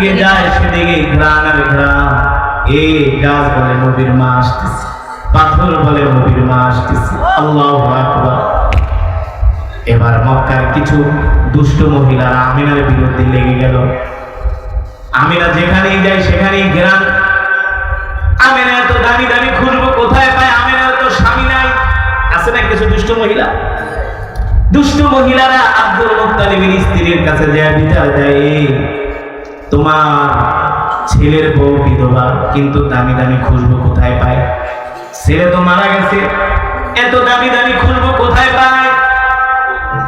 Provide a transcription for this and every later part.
যেদিকে যায় সেদিকে ঘ্রাণ আর ঘ্রাণ। এ গাছ বলে নবীর মা আসতেছে পাথর বলে নবীর মা আসতেছে। আল্লাহ আকবার। এবার মক্কার কিছু দুষ্ট মহিলারা আমিনার বিরুদ্ধে লেগে গেল। আমিনা যেখানেই যায় সেখানেই ঘেরান আমিনা এত দামি দামি খুঁজবো কোথায় পায়? আমিনার তো স্বামী নাই। আছে না কিছু দুষ্ট মহিলা? দুষ্ট মহিলারা আব্দুল মুত্তালিবের স্ত্রীর কাছে যায় বিচার দেয় "এই, তোমার ছেলের বউ বিধবা, কিন্তু দামি দামি খুঁজবো কোথায় পায়? ছেলে তো মারা গেছে, এত দামি দামি খুঁজবো কোথায় পায়?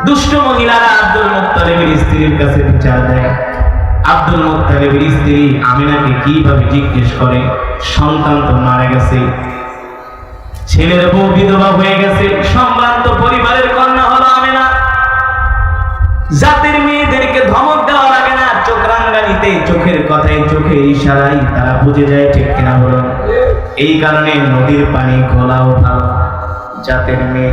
দুষ্ট মহিলারা আব্দুল মুত্তালিবের স্ত্রীর কাছে বিচার দেয়। আব্দুল মুত্তালিবের স্ত্রী আমিনাকে কীভাবে জিজ্ঞেস করে, সন্তান তো মারা গেছে। ছেলের বউ বিধবা হয়ে গেছে, সম্ভ্রান্ত পরিবারের কন্যা চোখে ইশারাই তারা বুঝে যায় ঠিক কিনা বলুন এই কারণে নদীর পানি ঘোলাও ভালো, জাতের মেয়ে।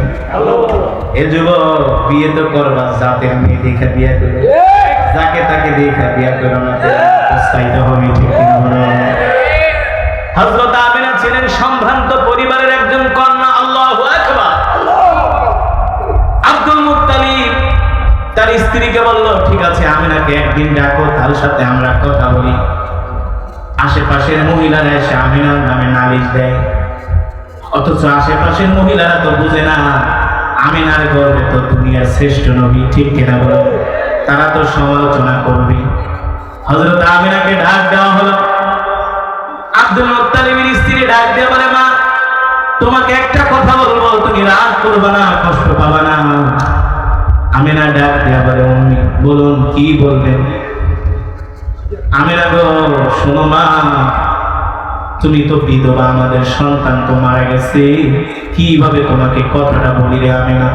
এ যুবক, বিয়ে তো করবা, জাতের মেয়ে দেখে বিয়ে করবে যাকে তাকে দেখে বিয়ে করো না হবে ঠিক কিনা হযরত আমিনা ছিলেন সম্ভ্রান্ত পরিবারের একজন কন্যা, আল্লাহু আব্দুল মুত্তালিব তার স্ত্রীকে বলল, ঠিক আছে, আমিনাকে একদিন ডাকো, তার সাথে আমরা কথা বলি। আশেপাশের মহিলারা এসে আমিনার নামে নালিশ দেয়। অথচ আশেপাশের মহিলারা তো বুঝে না, আমিনার গর্বে তো দুনিয়ার শ্রেষ্ঠ নবী, ঠিক কিনা বলো? তারা তো সমালোচনা করবে। হযরত আমিনাকে ডাক দেওয়া হলো। আব্দুল মুত্তালিবের স্ত্রী ডাক দিয়ে বলে, মা, তোমাকে একটা কথা বলব, তুমি রাগ করবে না, কষ্ট পাবে না। আমিনা ডাক দিয়া বলে বলুন, কি বলবেন? আমিনা গো শোনো মা, তুমি তো বিধবা, আমাদের সন্তান তো মারা গেছে। কীভাবে তোমাকে কথাটা বলি রে আমিনা?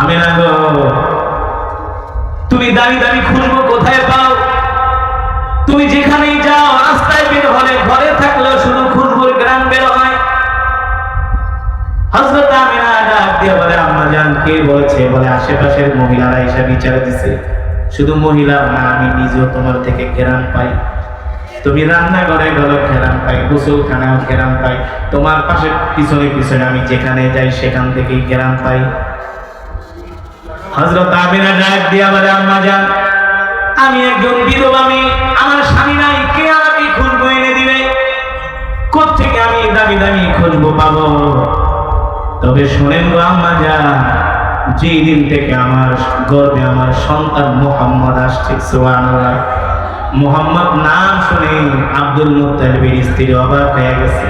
আমিনা গো তুমি দামি দামি খুঁজবো কোথায় পাও? তুমি যেখানেই যাও, রাস্তায় বের হলে ঘরে থাকলেও শুধু খুশবুর গ্রাম বের হয়। হযরত আমিনা ডাক দিয়ে বলে, আম্মা জান, কে বলছে? বলে, আশেপাশের মহিলারা এসে বিচার দিছে। শুধু মহিলা না আমি নিজেও তোমার থেকে ঘেরান পাই। তুমি রান্না করে গেল ঘেরান পাই, গোসলখানাও ঘেরান পাই। তোমার পাশে, পিছনে পিছনে আমি যেখানে যাই, সেখান থেকেই ঘেরান পাই। হযরত আমিনা ডাক দিয়া বলে আম্মা জান আমি একজন বিধবা মেয়ে, আমার স্বামী নাই, কে আমাকে খুঁজবো এনে দিবে? কোথেকে আমি দামি দামি খুঁজবো পাবো? তবে শোনেন গো আম্মা যা যেই দিন থেকে আমার গর্বে আমার সন্তান মোহাম্মদ আসছে, সুবহানাল্লাহ। মোহাম্মদ নাম শুনে আব্দুল মুত্তালিবের স্ত্রী অবাক হয়ে গেছে।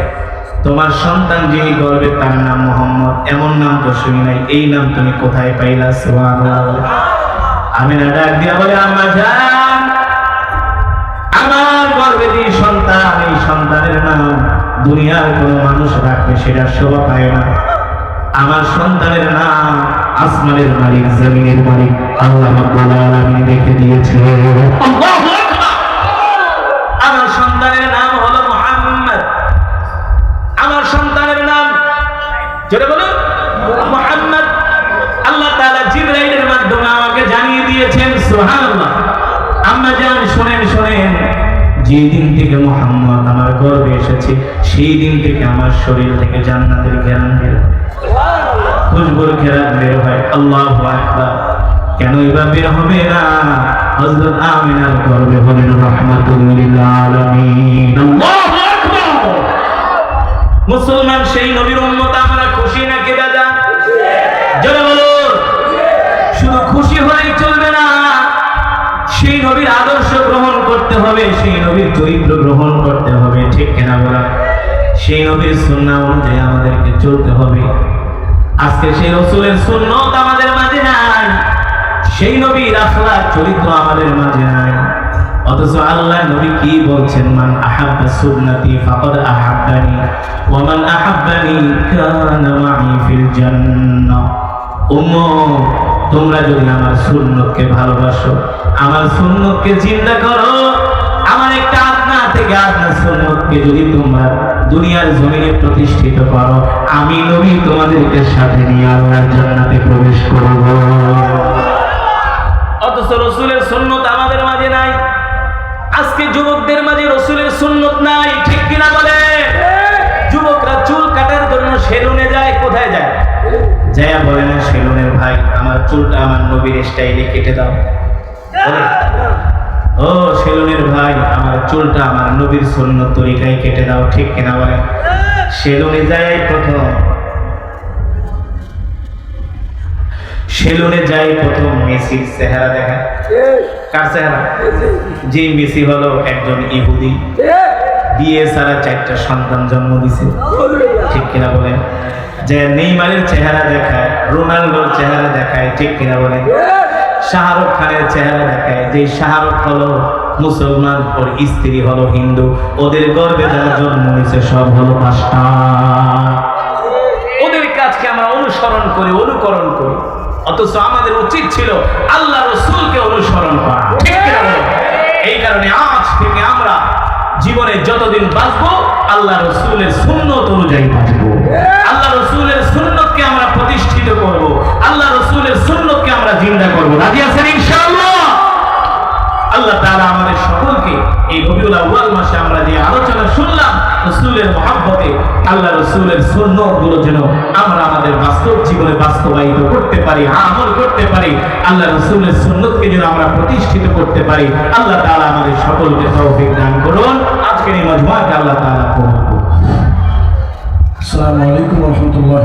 তোমার সন্তান যিনি গর্বে, তার নাম মোহাম্মদ, এমন নাম তো শুনি নাই, এই নাম তুমি কোথায় পাইলা, সুবহানাল্লাহ? আমি না ডাক দিয়া বলে, আম্মা যান আমার গর্বে যে সন্তান, এই সন্তানের নাম দুনিয়ার কোনো মানুষ রাখবে, সেটা শোভা পায় না। আমার সন্তানের নাম আসমানের মালিক, জমিনের মালিক আল্লাহ রাব্বুল আলামিন রেখে দিয়েছে! আমার মুহাম্মদ। আমার থেকে মোহাম্মদ আমার গর্বে এসেছে, সেই দিন থেকে আমার শরীর থেকে জান্নাতের ঘেরান বের। খুশবুর ঘেরান বের হয়। আল্লাহ কেন এবার বের হবে না? হযরত আমিনার গর্বে হলেন মুসলমান সেই নবীর উম্মত, আমরা খুশি নাকি দাদা? শুধু খুশি হলেই চলবে না। সেই নবীর আদর্শ গ্রহণ করতে হবে, সেই নবীর চরিত্র গ্রহণ করতে হবে। ঠিক কেনা বলা? সেই নবীর সুন্নাহ অনুযায়ী আমাদেরকে চলতে হবে। আজকে সেই রসুলের সুন্নত আমাদের মাঝে নাই। সেই নবীর আখলাক চরিত্র আমাদের মাঝে নাই। অথচ আল্লাহ নবী কি বলছেন? মান আহাব্বা ফাকাদ আহাব্বানি, ওয়া মান আহাব্বানি কানা মাই ফিল জান্নাহ। তোমরা যদি আমার সুন্নতকে ভালোবাসো, আমার সুন্নতকে চিন্তা করো। সুন্নতকে যদি তোমরা দুনিয়ার জমিনে প্রতিষ্ঠিত করো, আমি নবী তোমাদেরকে সাথে নিয়ে আল্লাহর জান্নাতে প্রবেশ করব। অথচ রসুলের সুন্নত আমাদের মাঝে নাই। আজকে যুবকদের মাঝে রসুলের সুন্নত নাই, ঠিক কিনা বলে? যুবকরা চুল কাটার জন্য সেলুনে যায়, কোথায় যায়? জয়া বলে না, সেলুনের ভাই, আমার চুলটা আমার নবীর স্টাইলে কেটে দাও। ও সেলুনের ভাই আমার চুলটা আমার নবীর সুন্নত তরিকায় কেটে দাও ঠিক কিনা বলে সেলুনে যায় প্রথম। সেলুনে যাই প্রথম মেসির চেহারা দেখা কার চেহারা? যে মেসি হলো একজন ইহুদি। বিয়ে ছাড়া চারটা সন্তান জন্ম দিছে। ঠিক কিনা বলেন? যে নেইমারের চেহারা দেখায় রোনাল্ডোর চেহারা দেখায় ঠিক কিনা বলেন? শাহরুখ খানের চেহারা দেখায় যে শাহরুখ হলো মুসলমান, ওর স্ত্রী হলো হিন্দু, ওদের গর্বে যারা জন্ম নিছে সব হলো পাঁচটা। ওদের কাজকে আমরা অনুসরণ করি, অনুকরণ করি। অথচ আমাদের উচিত ছিল আল্লাহ রসুলকে অনুসরণ করা। ঠিক এই কারণে আজ থেকে আমরা জীবনে যতদিন বাঁচবো, আল্লাহ রসুলের সুন্নত অনুযায়ী বাঁচবো। আল্লাহ রসুলের সুন্নতকে আমরা প্রতিষ্ঠিত করব। আল্লাহ রসুলের সুন্নতকে আমরা জিন্দা করব। রাজি আছেন আল্লাহ তাআলা আমাদের সকলকে এই রবিউল আউয়াল মাসে আমরা যে আলোচনা শুনলাম, রসুলের মহাব্বতে, আল্লাহ রসুলের সুন্নতগুলো যেন আমরা আমাদের বাস্তব জীবনে বাস্তবায়িত করতে পারি, আমল করতে পারি, আল্লাহ রসুলের সুন্নতকে যেন আমরা প্রতিষ্ঠিত করতে পারি, আল্লাহ তাআলা আমাদের সকলকে তৌফিক দান করুন। আজকের এই মজমাকে আল্লাহ কবুল করুন। আসসালামু আলাইকুম রহমতুল্লাহ